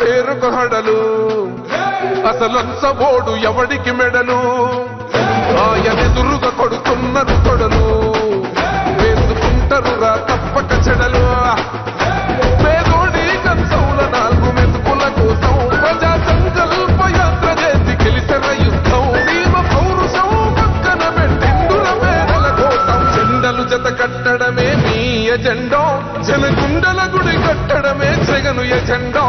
పేరుకు హడలు అసలంచబోడు ఎవడికి మెడలు? ఆయనెదురుగా కొడుతున్నారు కొడలు వేసుకుంటారు రా తప్పక చెడలు. కట్టడమే మీ ఎజెండో. జనగుండల గుడి కట్టడమే జగను ఎజెండో.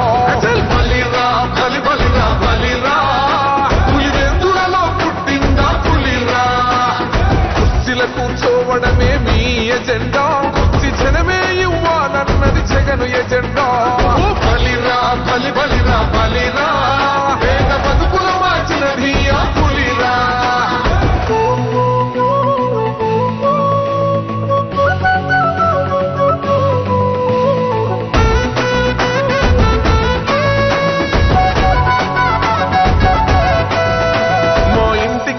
ఎజెండా. కుర్చీ జనమే ఇవ్వాలన్నది జగను ఎజెండా.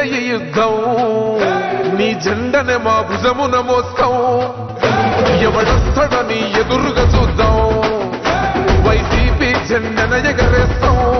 గెలిచేద ఈ యుద్ధం. నీ జెండనే మా భుజమున మోస్తాం. ఎవడొస్తాడని ఎదురుగా చూద్దాం. వైసీపీ జెండన ఎగరేస్తాం.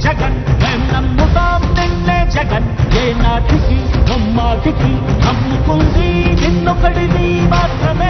జగన్. మేం నమ్ముతాం నిన్నే జగన్? ఏ నాటికి నమ్మాటికి? నమ్ముకుంది నిన్నొకడిని మాత్రమే.